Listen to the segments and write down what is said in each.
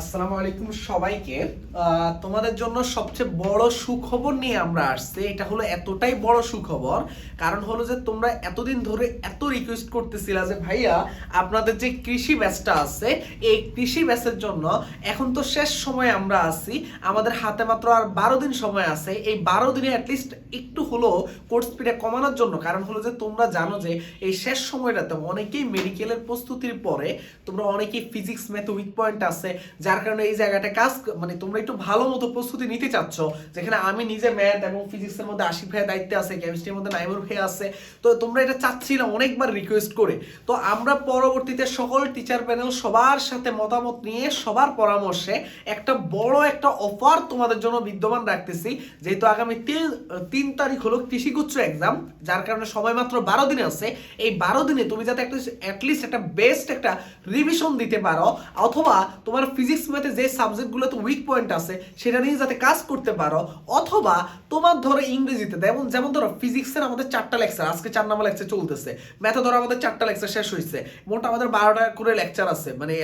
আসসালামু আলাইকুম সবাইকে। তোমাদের জন্য সবচেয়ে বড় সুখবর নিয়ে আমরা আসছি। এটা হলো এতটাই বড় সুখবর। কারণ হলো যে তোমরা এতদিন ধরে এত রিকোয়েস্ট করতেছিলা যে, ভাইয়া, আপনাদের যে কৃষি ব্যাচটা আছে, এই কৃষি ব্যাচের জন্য এখন তো শেষ সময় আমরা আছি। আমাদের হাতে মাত্র আর বারো দিন সময় আছে। এই বারো দিনে অ্যাটলিস্ট একটু হলো কোর্স ফিটা কমানোর জন্য। কারণ হলো যে, তোমরা জানো যে, এই শেষ সময়টাতে অনেকেই মেডিকেলের প্রস্তুতির পরে তোমরা অনেকেই ফিজিক্স ম্যাথ উইক পয়েন্ট আছে। যার কারণে এই জায়গাটা কাজ মানে তোমরা একটু ভালো মতো প্রস্তুতি নিতে চাচ্ছ। যেখানে আমি নিজে ম্যাথ এবং ফিজিক্সের মধ্যে আশিক ভাইয়ের দায়িত্বে আছে, কেমিস্ট্রির মধ্যে নাইমুর ভাই আছে। তো তোমরা এটা চাচ্ছিলাম অনেকবার রিকোয়েস্ট করে। তো আমরা পরবর্তীতে সকল টিচার প্যানেল সবার সাথে মতামত নিয়ে, সবার পরামর্শে একটা বড় একটা অফার তোমাদের জন্য বিদ্যমান রাখতেছি। যেহেতু আগামী তিন তিন তারিখ হলো কৃষিগুচ্ছ এক্সাম যার কারণে সময় মাত্র বারো দিন আছে। এই বারো দিনে তুমি যাতে একটা অ্যাটলিস্ট একটা বেস্ট একটা রিভিশন দিতে পারো, অথবা তোমার ফিজিক্স ম্যাথে যে সাবজেক্টগুলোতে উইক পয়েন্ট আছে, সেটা নিয়ে যাতে কাজ করতে পারো, অথবা তোমার ধরো ইংরেজিতে, যেমন যেমন ধরো ফিজিক্সের আমাদের চারটা লেকচার আজকে চার নাম্বার লেকচার চলতেছে। ম্যাথে ধরো আমাদের চারটা লেকচার শেষ হয়েছে। মোট আমাদের বারোটা করে লেকচার আছে মানে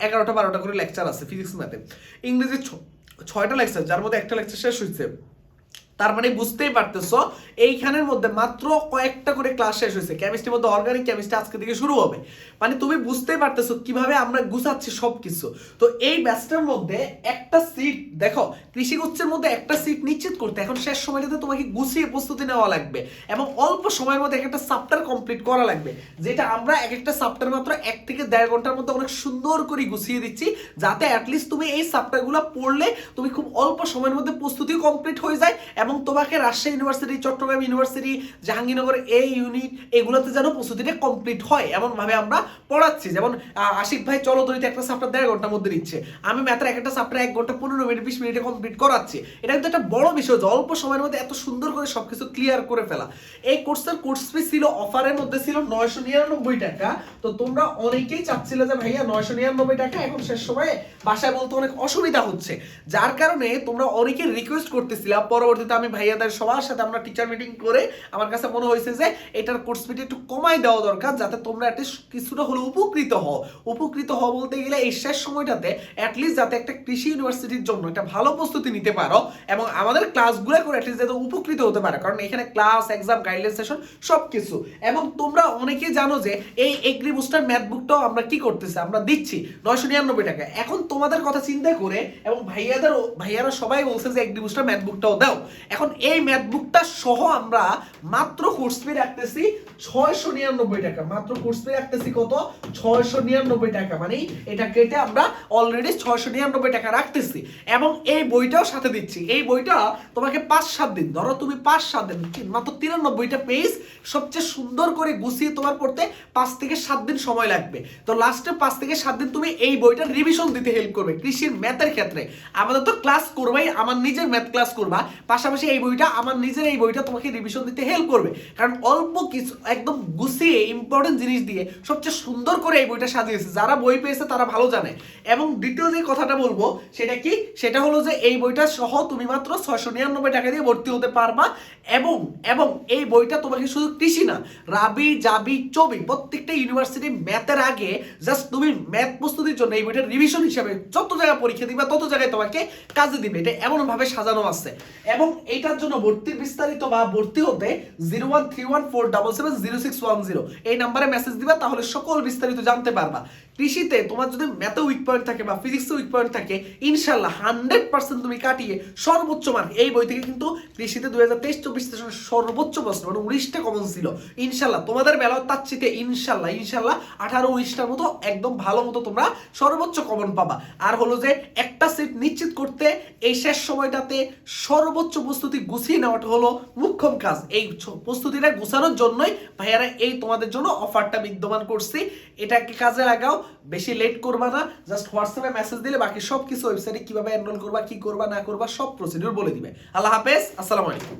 এগারোটা বারোটা করে লেকচার আছে ফিজিক্স ম্যাথে ইংরেজি ছ- ছয়টা লেকচার যার মধ্যে একটা লেকচার শেষ হয়েছে। তার মানে বুঝতেই পারতেছো, এইখানের মধ্যে মাত্র কয়েকটা করে ক্লাস শেষ হয়েছে। কেমিস্ট্রির মধ্যে অর্গানিক কেমিস্ট্রি আজকে থেকে শুরু হবে। মানে তুমি বুঝতেই পারতেছো কীভাবে আমরা গুছাচ্ছি সবকিছু। তো এই ব্যাচটার মধ্যে একটা সিট দেখো কৃষি গুচ্ছের মধ্যে একটা সিট নিশ্চিত করতে এখন শেষ সময়টাতে তোমাকে গুছিয়ে প্রস্তুতি নেওয়া লাগবে এবং অল্প সময়ের মধ্যে এক একটা সাপ্টার কমপ্লিট করা লাগবে, যেটা আমরা এক একটা সাপ্টার মাত্র এক থেকে দেড় ঘণ্টার মধ্যে অনেক সুন্দর করে গুছিয়ে দিচ্ছি, যাতে অ্যাটলিস্ট তুমি এই সাপ্টারগুলো পড়লে তুমি খুব অল্প সময়ের মধ্যে প্রস্তুতি কমপ্লিট হয়ে যায় এবং তোমাকে রাজশাহী ইউনিভার্সিটি, চট্টগ্রাম ইউনিভার্সিটি, জাহাঙ্গীরনগর এই ইউনিট এগুলোতে যেন প্রস্তুতিটা কমপ্লিট হয় এমনভাবে আমরা পড়াচ্ছি। যেমন আশিক ভাই, চলো দরিতে একটা সাপ্টার দেড় ঘণ্টার মধ্যে দিচ্ছে আমি ম্যাথের এক একটা সাপ্টার এক ঘণ্টা পনেরো মিনিট, বিশ মিনিটে কমপ্লিট করাচ্ছি। এটা কিন্তু একটা বড় বিষয় যে অল্প সময়ের মধ্যে এত সুন্দর করে সবকিছু ক্লিয়ার করে ফেলা। এই কোর্সের কোর্স ফি ছিল অফারের মধ্যে ছিল নয়শো নিরানব্বই টাকা। তো তোমরা অনেকেই চাচ্ছিলে যে, ভাইয়া, নয়শো নিরানব্বই টাকা এখন শেষ সময়ে বাসায় বলতে অনেক অসুবিধা হচ্ছে। যার কারণে তোমরা অনেকে রিকোয়েস্ট করতেছিলাম পরবর্তীতে আমি ভাইয়াদের সবার সাথে আমরা টিচার মিটিং করে আমার কাছে মনে হয়েছে যে এটার কোর্স ফিটা একটু কমাই দেওয়া দরকার যাতে তোমরা অ্যাটলিস্ট কিছুটা হলে উপকৃত হও। উপকৃত হও বলতে গেলে এই শেষ সময়টাতে অ্যাটলিস্ট যাতে একটা কৃষি ইউনিভার্সিটির জন্য একটা ভালো প্রস্তুতি নিতে পারো এবং আমাদের ক্লাসগুলো করে অ্যাটলিস্ট যাতে উপকৃত হতে পারে। কারণ এখানে ক্লাস এক্সাম গাইডলাইন সেশন সব কিছু এবং তোমরা অনেকেই জানো যে এই এগ্রি বুস্টার ম্যাথ বুকটাও আমরা কি করতেছি? আমরা দিচ্ছি নয়শো নিরানব্বই টাকা। এখন তোমাদের কথা চিন্তা করে এবং ভাইয়াদের, ভাইয়ারা সবাই বলছে যে এগ্রি বুস্টার ম্যাথ বুকটাও দাও। এখন এই ম্যাথ বুকটা সহ আমরা মাত্র কোর্স ফি রাখতেছি ছয়শো নিরানব্বই টাকা। মাত্র কোর্স ফি রাখতেছি কত? ছয়শো নিরানব্বই টাকা। মানে এটা কেটে আমরা অলরেডি ছয়শো নিরানব্বই টাকা রাখতেছি। এবং এই বইটাও সাথে দিচ্ছি। এই বইটা তোমাকে পাঁচ সাত দিন, ধরো তুমি পাঁচ সাত দিন মাত্র তিরানব্বইটা পেজ সবচেয়ে সুন্দর করে গুছিয়ে তোমার পড়তে পাঁচ থেকে সাত দিন সময় লাগবে। তো লাস্টে পাঁচ থেকে সাত দিন তুমি এই বইটা রিভিশন দিতে হেল্প করবে কৃষির ম্যাথের ক্ষেত্রে। আমাদের তো ক্লাস করবাই, আমার নিজের ম্যাথ ক্লাস করবা। পাশাপাশি এই বইটা আমার নিজের এই বইটা তোমাকে রিভিশন দিতে হেল্প করবে। কারণ অল্প কিছু, একদম গুছিয়ে ইম্পর্টেন্ট জিনিস দিয়ে সবচেয়ে সুন্দর করে এই বইটা সাজিয়েছে। যারা বই পেয়েছে তারা ভালো জানে। এবং দ্বিতীয় যে কথাটা বলব সেটা কি? সেটা হলো যে এই বইটা সহ তুমি মাত্র ছয়শো নিরানব্বই টাকা দিয়ে ভর্তি হতে পারবা এবং এবং এই বইটা তোমাকে শুধু কৃষি না, রাবি, জাবি, চবি প্রত্যেকটা ইউনিভার্সিটি ম্যাথের আগে জাস্ট তুমি ম্যাথ প্রস্তুতির জন্য এই বইটার রিভিশন হিসাবে যত জায়গায় পরীক্ষা দিবা তত জায়গায় তোমাকে কাজে দিবে। এটা এমনভাবে সাজানো আছে। এবং এইটার জন্য ভর্তি বিস্তারিত বা ভর্তি হতে zero one three one four double seven zero six one zero এই নাম্বারে মেসেজ দিবা, তাহলে সকল বিস্তারিত জানতে পারবা। কৃষিতে তোমার যদি ম্যাথে উইক পয়েন্ট থাকে বা ফিজিক্সে উইক পয়েন্ট থাকে, ইনশাল্লাহ হান্ড্রেড পার্সেন্ট তুমি কাটিয়ে সর্বোচ্চ মার্ক এই বই থেকে কিন্তু কৃষিতে দুই হাজার তেইশ, চব্বিশ সেশনের সর্বোচ্চ প্রশ্ন মানে উনিশটা কমন ছিল। ইনশাল্লাহ তোমাদের বেলা তার চেয়ে ইনশাল্লাহ ইনশাল্লাহ আঠারো, উনিশটার মতো একদম ভালো মতো তোমরা সর্বোচ্চ কমন পাবা। আর হলো যে একটা সিট নিশ্চিত করতে এই শেষ সময়টাতে সর্বোচ্চ প্রস্তুতি গুছিয়ে নেওয়াটা হলো মুখ্যম কাজ। এই প্রস্তুতিটা গুছানোর জন্যই ভাইয়ারা এই তোমাদের জন্য অফারটা বিদ্যমান করছি। এটাকে কাজে লাগাও? বেশি লেট করবা না জাস্ট হোয়াটসঅ্যাপে মেসেজ দিলে বাকি সব কিছু ওয়েবসাইটে কীভাবে এনরোল করবা, কি করবা, না করবা, সব প্রসিডিউর বলে দিবে। আল্লাহ হাফেজ, আসসালামু আলাইকুম।